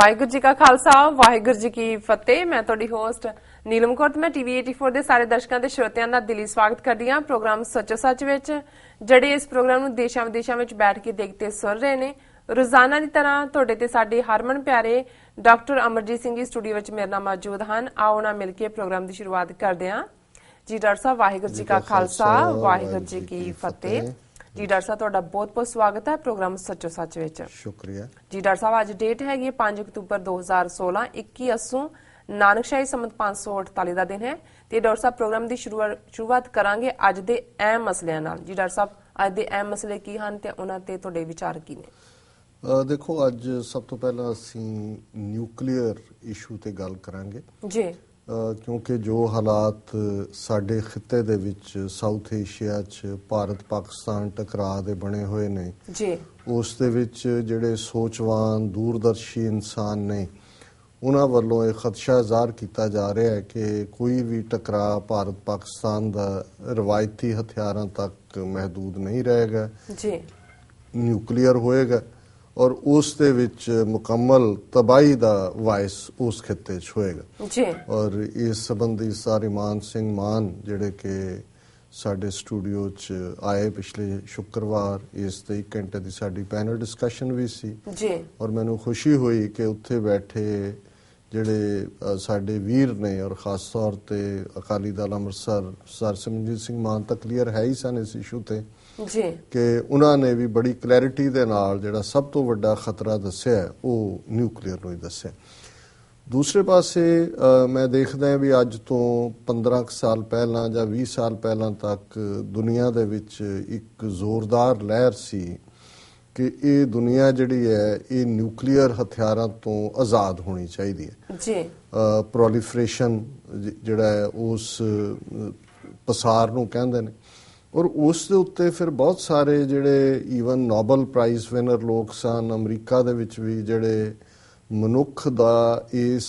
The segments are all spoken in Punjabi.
ਵਾਹਿਗੁਰੂ ਜੀ ਕਾ ਖਾਲਸਾ ਵਾਹਿਗੁਰੂ ਜੀ ਕੀ ਫਤਿਹ। ਮੈਂ ਤੁਹਾਡੀ ਹੋਸਟ ਨੀਲਮ ਕੌਰ ਤੇ ਮੈਂ ਟੀਵੀ 84 ਦੇ ਸਾਰੇ ਦਰਸ਼ਕਾਂ ਤੇ ਸਰੋਤਿਆਂ ਦਾ ਦਿਲੀ ਸਵਾਗਤ ਕਰਦੀ ਹਾਂ ਪ੍ਰੋਗਰਾਮ ਸੱਚੋ ਸੱਚ ਵਿੱਚ ਜਿਹੜੇ ਇਸ ਪ੍ਰੋਗਰਾਮ ਨੂੰ ਦੇਸ਼ਾਂ ਵਿਦੇਸ਼ਾਂ ਵਿੱਚ ਬੈਠ ਕੇ ਦੇਖਦੇ ਸੁਣ ਰਹੇ ਨੇ। ਰੋਜ਼ਾਨਾ ਦੀ ਤਰ੍ਹਾਂ ਤੁਹਾਡੇ ਤੇ ਸਾਡੇ ਹਰਮਨ ਪਿਆਰੇ ਡਾਕਟਰ ਅਮਰਜੀਤ ਸਿੰਘ ਜੀ ਸਟੂਡੀਓ ਵਿੱਚ ਮੇਰੇ ਨਾਲ ਮੌਜੂਦ ਹਨ। ਆਓ ਨਾ ਮਿਲ ਕੇ ਪ੍ਰੋਗਰਾਮ ਦੀ ਸ਼ੁਰੂਆਤ ਕਰਦੇ ਹਾਂ। ਜੀ ਡਾਕਟਰ ਸਾਹਿਬ ਵਾਹਿਗੁਰੂ ਜੀ ਕਾ ਖਾਲਸਾ ਵਾਹਿਗੁਰੂ ਜੀ ਕੀ ਫਤਿਹ। ਜੀ ਡਾਕਟਰ ਸਾਹਿਬ ਤੁਹਾਡਾ ਬਹੁਤ ਬਹੁਤ ਸਵਾਗਤ ਹੈ ਪ੍ਰੋਗਰਾਮ ਸੱਚੋ ਸੱਚ ਵਿੱਚ। ਸ਼ੁਕਰੀਆ। ਜੀ ਡਾਕਟਰ ਸਾਹਿਬ ਅੱਜ ਡੇਟ ਹੈਗੀ ਹੈ 5 ਅਕਤੂਬਰ 2016 21 ਅਸੂ ਨਾਨਕਸ਼ਾਹੀ ਸੰਮਤ 548 ਦਾ ਦਿਨ ਹੈ। ਤੇ ਡਾਕਟਰ ਸਾਹਿਬ ਪ੍ਰੋਗਰਾਮ ਦੀ ਸ਼ੁਰੂਆ- ਸ਼ੁਰੂਆਤ ਕਰਾਂਗੇ ਅੱਜ ਦੇ ਅਹਿਮ ਮਸਲਿਆਂ ਨਾਲ। ਜੀ ਡਾਕਟਰ ਸਾਹਿਬ ਅੱਜ ਦੇ ਅਹਿਮ ਮਸਲੇ ਕੀ ਹਨ ਤੇ ਉਹਨਾਂ ਤੇ ਤੁਹਾਡੇ ਵਿਚਾਰ ਕੀ ਨੇ? ਦੇਖੋ ਅੱਜ ਸਭ ਤੋਂ ਪਹਿਲਾਂ ਅਸੀਂ ਨਿਊਕਲੀਅਰ ਇਸ਼ੂ ਤੇ ਗੱਲ ਕਰਾਂਗੇ। ਜੀ। ਕਿਉਂਕਿ ਜੋ ਹਾਲਾਤ ਸਾਡੇ ਖਿੱਤੇ ਦੇ ਵਿੱਚ ਸਾਊਥ ਏਸ਼ੀਆ 'ਚ ਭਾਰਤ ਪਾਕਿਸਤਾਨ ਟਕਰਾਅ ਦੇ ਬਣੇ ਹੋਏ ਨੇ ਜੀ। ਉਸ ਦੇ ਵਿੱਚ ਜਿਹੜੇ ਸੋਚਵਾਨ ਦੂਰਦਰਸ਼ੀ ਇਨਸਾਨ ਨੇ ਉਹਨਾਂ ਵੱਲੋਂ ਇਹ ਖਦਸ਼ਾ ਜ਼ਾਹਰ ਕੀਤਾ ਜਾ ਰਿਹਾ ਹੈ ਕਿ ਕੋਈ ਵੀ ਟਕਰਾਅ ਭਾਰਤ ਪਾਕਿਸਤਾਨ ਦਾ ਰਵਾਇਤੀ ਹਥਿਆਰਾਂ ਤੱਕ ਮਹਦੂਦ ਨਹੀਂ ਰਹੇਗਾ। ਜੀ। ਨਿਊਕਲੀਅਰ ਹੋਏਗਾ। ਔਰ ਉਸ ਦੇ ਵਿੱਚ ਮੁਕੰਮਲ ਤਬਾਹੀ ਦਾ ਵਾਇਸ ਉਸ ਖਿੱਤੇ 'ਚ ਹੋਏਗਾ। ਜੀ। ਔਰ ਇਸ ਸੰਬੰਧੀ ਸਾਰੇ ਮਾਨ ਸਿੰਘ ਮਾਨ ਜਿਹੜੇ ਕਿ ਸਾਡੇ ਸਟੂਡੀਓ 'ਚ ਆਏ ਪਿਛਲੇ ਸ਼ੁੱਕਰਵਾਰ ਇਸ ਤੇ 1 ਘੰਟੇ ਦੀ ਸਾਡੀ ਪੈਨਲ ਡਿਸਕਸ਼ਨ ਵੀ ਸੀ। ਜੀ। ਔਰ ਮੈਨੂੰ ਖੁਸ਼ੀ ਹੋਈ ਕਿ ਉੱਥੇ ਬੈਠੇ ਜਿਹੜੇ ਸਾਡੇ ਵੀਰ ਨੇ ਔਰ ਖਾਸ ਤੌਰ ਤੇ ਅਕਾਲੀ ਦਲ ਅੰਮ੍ਰਿਤਸਰ ਸਰ ਸਿਮਰਜੀਤ ਸਿੰਘ ਮਾਨ ਤਾਂ ਕਲੀਅਰ ਹੈ ਹੀ ਸਨ ਇਸ ਇਸ਼ੂ ਤੇ ਜੀ। ਕਿ ਉਹਨਾਂ ਨੇ ਵੀ ਬੜੀ ਕਲੈਰਿਟੀ ਦੇ ਨਾਲ ਜਿਹੜਾ ਸਭ ਤੋਂ ਵੱਡਾ ਖਤਰਾ ਦੱਸਿਆ ਉਹ ਨਿਊਕਲੀਅਰ ਨੂੰ ਹੀ ਦੱਸਿਆ ਦੂਸਰੇ ਪਾਸੇ ਮੈਂ ਦੇਖਦਾ ਹਾਂ ਵੀ ਅੱਜ ਤੋਂ 15 ਕੁ ਸਾਲ ਪਹਿਲਾਂ ਜਾਂ 20 ਸਾਲ ਪਹਿਲਾਂ ਤੱਕ ਦੁਨੀਆ ਦੇ ਵਿੱਚ ਇੱਕ ਜ਼ੋਰਦਾਰ ਲਹਿਰ ਸੀ ਕਿ ਇਹ ਦੁਨੀਆ ਜਿਹੜੀ ਹੈ ਇਹ ਨਿਊਕਲੀਅਰ ਹਥਿਆਰਾਂ ਤੋਂ ਆਜ਼ਾਦ ਹੋਣੀ ਚਾਹੀਦੀ ਹੈ। ਜੀ। ਪ੍ਰੋਲੀਫਰੇਸ਼ਨ ਜਿਹੜਾ ਹੈ ਉਸ ਪਸਾਰ ਨੂੰ ਕਹਿੰਦੇ ਨੇ। ਔਰ ਉਸ ਦੇ ਉੱਤੇ ਫਿਰ ਬਹੁਤ ਸਾਰੇ ਜਿਹੜੇ ਈਵਨ ਨੋਬਲ ਪ੍ਰਾਈਜ਼ ਵਿਨਰ ਲੋਕ ਸਨ ਅਮਰੀਕਾ ਦੇ ਵਿੱਚ ਵੀ ਜਿਹੜੇ ਮਨੁੱਖ ਦਾ ਇਸ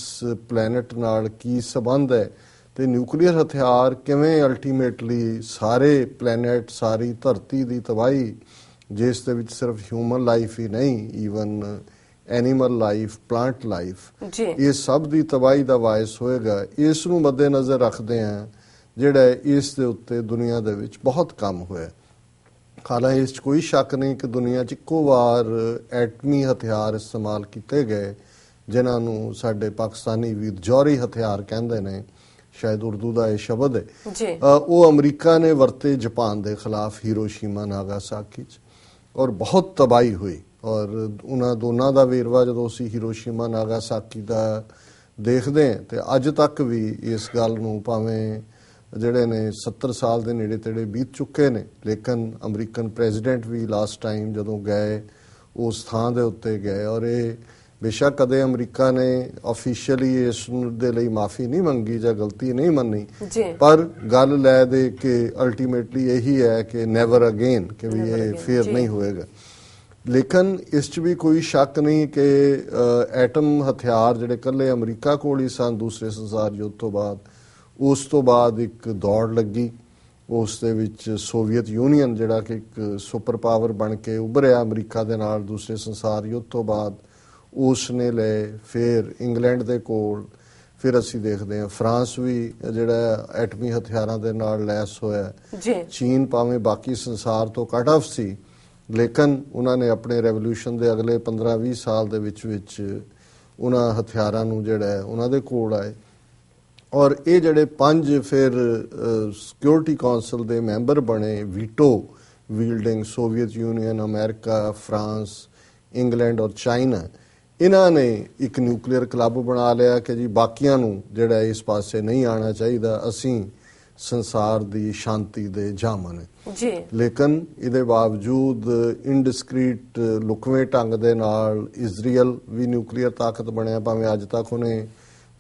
ਪਲੈਨਟ ਨਾਲ ਕੀ ਸਬੰਧ ਹੈ ਤੇ ਨਿਊਕਲੀਅਰ ਹਥਿਆਰ ਕਿਵੇਂ ਅਲਟੀਮੇਟਲੀ ਸਾਰੇ ਪਲੈਨਟ ਸਾਰੀ ਧਰਤੀ ਦੀ ਤਬਾਹੀ ਜਿਸ ਦੇ ਵਿੱਚ ਸਿਰਫ ਹਿਊਮਨ ਲਾਈਫ ਹੀ ਨਹੀਂ even animal life plant life ਇਹ ਸਭ ਦੀ ਤਬਾਹੀ ਦਾ ਵਾਇਸ ਹੋਏਗਾ। ਇਸ ਨੂੰ ਮੱਦੇਨਜ਼ਰ ਰੱਖਦੇ ਆ ਜਿਹੜਾ ਇਸ ਦੇ ਉੱਤੇ ਦੁਨੀਆ ਦੇ ਵਿੱਚ ਬਹੁਤ ਕੰਮ ਹੋਇਆ। ਹਾਲਾਂਕਿ ਇਸ 'ਚ ਕੋਈ ਸ਼ੱਕ ਨਹੀਂ ਕਿ ਦੁਨੀਆ 'ਚ ਇੱਕੋ ਵਾਰ ਐਟਮੀ ਹਥਿਆਰ ਇਸਤੇਮਾਲ ਕੀਤੇ ਗਏ ਜਿਨ੍ਹਾਂ ਨੂੰ ਸਾਡੇ ਪਾਕਿਸਤਾਨੀ ਵੀਰ ਜੌਹਰੀ ਹਥਿਆਰ ਕਹਿੰਦੇ ਨੇ। ਸ਼ਾਇਦ ਉਰਦੂ ਦਾ ਇਹ ਸ਼ਬਦ ਹੈ। ਉਹ ਅਮਰੀਕਾ ਨੇ ਵਰਤੇ ਜਾਪਾਨ ਦੇ ਖਿਲਾਫ ਹੀਰੋਸ਼ੀਮਾ ਨਾਗਾਸਾਕੀ ਚ। ਔਰ ਬਹੁਤ ਤਬਾਹੀ ਹੋਈ। ਔਰ ਉਹਨਾਂ ਦੋਨਾਂ ਦਾ ਵੇਰਵਾ ਜਦੋਂ ਅਸੀਂ ਹੀਰੋਸ਼ੀਮਾ, ਨਾਗਾਸਾਕੀ ਦਾ ਦੇਖਦੇ ਹਾਂ, ਤੇ ਅੱਜ ਤੱਕ ਵੀ ਇਸ ਗੱਲ ਨੂੰ ਭਾਵੇਂ ਜਿਹੜੇ ਨੇ 70 ਸਾਲ ਦੇ ਨੇੜੇ ਤੇੜੇ ਬੀਤ ਚੁੱਕੇ ਨੇ, ਲੇਕਿਨ ਅਮਰੀਕਨ ਪ੍ਰੈਜ਼ੀਡੈਂਟ ਵੀ ਲਾਸਟ ਟਾਈਮ ਜਦੋਂ ਗਏ, ਉਸ ਥਾਂ ਦੇ ਉੱਤੇ ਗਏ। ਔਰ ਇਹ ਬੇਸ਼ੱਕ ਕਦੇ ਅਮਰੀਕਾ ਨੇ ਆਫੀਸ਼ੀਅਲੀ ਇਸ ਦੇ ਲਈ ਮਾਫੀ ਨਹੀਂ ਮੰਗੀ ਜਾਂ ਗਲਤੀ ਨਹੀਂ ਮੰਨੀ। ਪਰ ਗੱਲ ਲੈ ਦੇ ਕਿ ਅਲਟੀਮੇਟਲੀ ਇਹੀ ਹੈ ਕਿ ਨੈਵਰ ਅਗੇਨ ਕਿ ਵੀ ਇਹ ਫੇਰ। ਨਹੀਂ ਹੋਏਗਾ। ਲੇਕਿਨ ਇਸ 'ਚ ਵੀ ਕੋਈ ਸ਼ੱਕ ਨਹੀਂ ਕਿ ਐਟਮ ਹਥਿਆਰ ਜਿਹੜੇ ਕੱਲੇ ਅਮਰੀਕਾ ਕੋਲ ਹੀ ਸਨ ਦੂਸਰੇ ਸੰਸਾਰ ਯੁੱਧ ਤੋਂ ਬਾਅਦ ਉਸ ਤੋਂ ਬਾਅਦ ਇੱਕ ਦੌੜ ਲੱਗੀ। ਉਸ ਦੇ ਵਿੱਚ ਸੋਵੀਅਤ ਯੂਨੀਅਨ ਜਿਹੜਾ ਕਿ ਇੱਕ ਸੁਪਰ ਪਾਵਰ ਬਣ ਕੇ ਉੱਭਰਿਆ ਅਮਰੀਕਾ ਦੇ ਨਾਲ ਦੂਸਰੇ ਸੰਸਾਰ ਯੁੱਧ ਤੋਂ ਬਾਅਦ। ਉਸ ਨੇ ਲਏ ਫਿਰ ਇੰਗਲੈਂਡ ਦੇ ਕੋਲ ਫਿਰ ਅਸੀਂ ਦੇਖਦੇ ਹਾਂ। ਫਰਾਂਸ ਵੀ ਜਿਹੜਾ ਐਟਮੀ ਹਥਿਆਰਾਂ ਦੇ ਨਾਲ ਲੈਸ ਹੋਇਆ। ਜੀ। ਚੀਨ ਭਾਵੇਂ ਬਾਕੀ ਸੰਸਾਰ ਤੋਂ ਕੱਟ ਆਫ ਸੀ ਲੇਕਿਨ ਉਹਨਾਂ ਨੇ ਆਪਣੇ ਰੈਵੋਲੂਸ਼ਨ ਦੇ ਅਗਲੇ 15-20 ਸਾਲ ਦੇ ਵਿੱਚ ਵਿੱਚ ਉਹਨਾਂ ਹਥਿਆਰਾਂ ਨੂੰ ਜਿਹੜਾ ਉਹਨਾਂ ਦੇ ਕੋਲ ਆਏ। ਔਰ ਇਹ ਜਿਹੜੇ ਪੰਜ ਫਿਰ ਸਿਕਿਉਰਿਟੀ ਕਾਉਂਸਲ ਦੇ ਮੈਂਬਰ ਬਣੇ veto wielding Soviet Union America France England ਔਰ ਚਾਈਨਾ ਇਹਨਾਂ ਨੇ ਇੱਕ ਨਿਊਕਲੀਅਰ ਕਲੱਬ ਬਣਾ ਲਿਆ ਕਿ ਜੀ ਬਾਕੀਆਂ ਨੂੰ ਜਿਹੜਾ ਇਸ ਪਾਸੇ ਨਹੀਂ ਆਉਣਾ ਚਾਹੀਦਾ ਅਸੀਂ ਸੰਸਾਰ ਦੀ ਸ਼ਾਂਤੀ ਦੇ ਜਾਮਨ ਜੀ। ਲੇਕਿਨ ਇਹਦੇ ਬਾਵਜੂਦ ਇਨਡਿਸਕ੍ਰੀਟ ਲੁਕਵੇਂ ਢੰਗ ਦੇ ਨਾਲ ਇਜ਼ਰਾਈਲ ਵੀ ਨਿਊਕਲੀਅਰ ਤਾਕਤ ਬਣਿਆ ਭਾਵੇਂ ਅੱਜ ਤੱਕ ਉਹਨੇ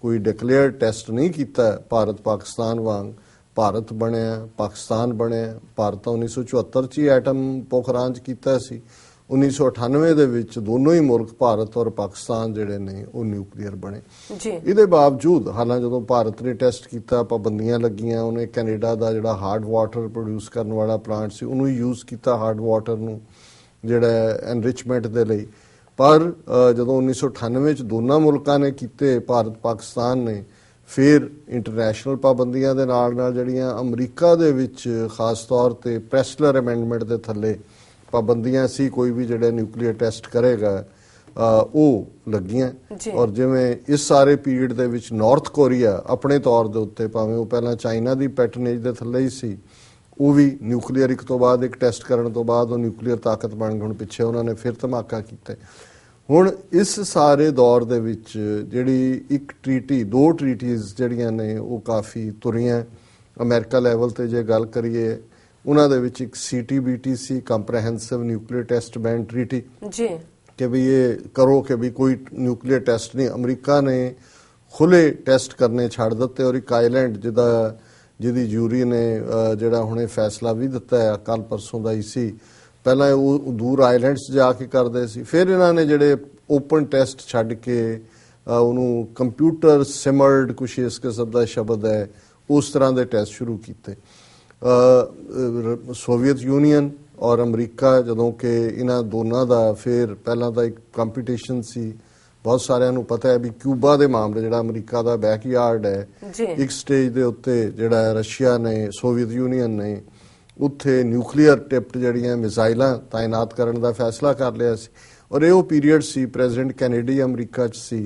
ਕੋਈ ਡਿਕਲੇਅਰ ਟੈਸਟ ਨਹੀਂ ਕੀਤਾ ਭਾਰਤ ਪਾਕਿਸਤਾਨ ਵਾਂਗ ਭਾਰਤ ਬਣਿਆ ਪਾਕਿਸਤਾਨ ਬਣਿਆ ਭਾਰਤ ਤਾਂ 1974 ਚ ਹੀ ਐਟਮ ਪੋਖਰਾਨ ਚ ਕੀਤਾ ਸੀ। 1998 ਦੇ ਵਿੱਚ ਦੋਨੋਂ ਹੀ ਮੁਲਕ ਭਾਰਤ ਔਰ ਪਾਕਿਸਤਾਨ ਜਿਹੜੇ ਨੇ ਉਹ ਨਿਊਕਲੀਅਰ ਬਣੇ। ਜੀ। ਇਹਦੇ ਬਾਵਜੂਦ ਹਾਲਾਂ ਜਦੋਂ ਭਾਰਤ ਨੇ ਟੈਸਟ ਕੀਤਾ ਪਾਬੰਦੀਆਂ ਲੱਗੀਆਂ ਉਹਨੇ ਕੈਨੇਡਾ ਦਾ ਜਿਹੜਾ ਹਾਰਡ ਵਾਟਰ ਪ੍ਰੋਡਿਊਸ ਕਰਨ ਵਾਲਾ ਪਲਾਂਟ ਸੀ ਉਹਨੂੰ ਯੂਜ਼ ਕੀਤਾ ਹਾਰਡ ਵਾਟਰ ਨੂੰ ਜਿਹੜਾ ਐਨਰਿਚਮੈਂਟ ਦੇ ਲਈ। ਪਰ ਜਦੋਂ 1998 ਚ ਦੋਨਾਂ ਮੁਲਕਾਂ ਨੇ ਕੀਤੇ ਭਾਰਤ ਪਾਕਿਸਤਾਨ ਨੇ ਫਿਰ ਇੰਟਰਨੈਸ਼ਨਲ ਪਾਬੰਦੀਆਂ ਦੇ ਨਾਲ ਨਾਲ ਜਿਹੜੀਆਂ ਅਮਰੀਕਾ ਦੇ ਵਿੱਚ ਖਾਸ ਤੌਰ ਤੇ ਪ੍ਰੈਸਲਰ ਅਮੈਂਡਮੈਂਟ ਦੇ ਥੱਲੇ ਪਾਬੰਦੀਆਂ ਸੀ ਕੋਈ ਵੀ ਜਿਹੜੇ ਨਿਊਕਲੀਅਰ ਟੈਸਟ ਕਰੇਗਾ ਉਹ ਲੱਗੀਆਂ। ਔਰ ਜਿਵੇਂ ਇਸ ਸਾਰੇ ਪੀਰੀਅਡ ਦੇ ਵਿੱਚ ਨਾਰਥ ਕੋਰੀਆ ਆਪਣੇ ਤੌਰ ਦੇ ਉੱਤੇ ਭਾਵੇਂ ਉਹ ਪਹਿਲਾਂ ਚਾਈਨਾ ਦੀ ਪੈਟਰਨੇਜ ਦੇ ਥੱਲੇ ਹੀ ਸੀ ਉਹ ਵੀ ਨਿਊਕਲੀਅਰ ਇੱਕ ਤੋਂ ਬਾਅਦ ਇੱਕ ਟੈਸਟ ਕਰਨ ਤੋਂ ਬਾਅਦ ਉਹ ਨਿਊਕਲੀਅਰ ਤਾਕਤ ਬਣ ਗਈ ਹੁਣ ਪਿੱਛੇ ਉਹਨਾਂ ਨੇ ਫਿਰ ਧਮਾਕਾ ਕੀਤਾ। ਹੁਣ ਇਸ ਸਾਰੇ ਦੌਰ ਦੇ ਵਿੱਚ ਜਿਹੜੀ ਇੱਕ ਟ੍ਰੀਟੀ ਦੋ ਟ੍ਰੀਟੀਜ਼ ਜਿਹੜੀਆਂ ਨੇ ਉਹ ਕਾਫੀ ਤੁਰੀਆਂ। ਅਮਰੀਕਾ ਲੈਵਲ ਤੇ ਜੇ ਗੱਲ ਕਰੀਏ ਉਹਨਾਂ ਦੇ ਵਿੱਚ ਇੱਕ ਸੀਟੀਬੀਟੀ ਸੀ comprehensive nuclear test ban treaty ਜੀ। ਕਿ ਵੀ ਇਹ ਕਰੋ ਕਿ ਵੀ ਕੋਈ ਨਿਊਕਲੀਅਰ ਟੈਸਟ ਨਹੀਂ ਅਮਰੀਕਾ ਨੇ ਖੁੱਲੇ ਟੈਸਟ ਕਰਨੇ ਛੱਡ ਦਿੱਤੇ ਔਰ ਇੱਕ ਆਈਲੈਂਡ ਜਿਹਦਾ ਜਿਹਦੀ ਜੂਰੀ ਨੇ ਜਿਹੜਾ ਹੁਣੇ ਫੈਸਲਾ ਵੀ ਦਿੱਤਾ ਹੈ ਕੱਲ ਪਰਸੋਂ ਦਾ ਹੀ ਸੀ। ਪਹਿਲਾਂ ਉਹ ਦੂਰ ਆਈਲੈਂਡਸ ਜਾ ਕੇ ਕਰਦੇ ਸੀ ਫਿਰ ਇਹਨਾਂ ਨੇ ਜਿਹੜੇ ਓਪਨ ਟੈਸਟ ਛੱਡ ਕੇ ਉਹਨੂੰ ਕੰਪਿਊਟਰ ਸਿਮਰਡ ਕੁਛ ਇਸ ਕਿਸਮ ਦਾ ਸ਼ਬਦ ਹੈ ਉਸ ਤਰ੍ਹਾਂ ਦੇ ਟੈਸਟ ਸ਼ੁਰੂ ਕੀਤੇ। ਸੋਵੀਅਤ ਯੂਨੀਅਨ ਔਰ ਅਮਰੀਕਾ ਜਦੋਂ ਕਿ ਇਹਨਾਂ ਦੋਨਾਂ ਦਾ ਫਿਰ ਪਹਿਲਾਂ ਤਾਂ ਇੱਕ ਕੰਪੀਟੀਸ਼ਨ ਸੀ ਬਹੁਤ ਸਾਰਿਆਂ ਨੂੰ ਪਤਾ ਹੈ ਵੀ ਕਿਊਬਾ ਦੇ ਮਾਮਲੇ ਜਿਹੜਾ ਅਮਰੀਕਾ ਦਾ ਬੈਕਯਾਰਡ ਹੈ। ਇੱਕ ਸਟੇਜ ਦੇ ਉੱਤੇ ਜਿਹੜਾ ਰਸ਼ੀਆ ਨੇ ਸੋਵੀਅਤ ਯੂਨੀਅਨ ਨੇ ਉੱਥੇ ਨਿਊਕਲੀਅਰ ਟਿਪਡ ਜਿਹੜੀਆਂ ਮਿਜ਼ਾਈਲਾਂ ਤਾਇਨਾਤ ਕਰਨ ਦਾ ਫੈਸਲਾ ਕਰ ਲਿਆ ਸੀ ਔਰ ਇਹ ਉਹ ਪੀਰੀਅਡ ਸੀ ਪ੍ਰੈਜ਼ੀਡੈਂਟ ਕੈਨੇਡੀ ਅਮਰੀਕਾ 'ਚ ਸੀ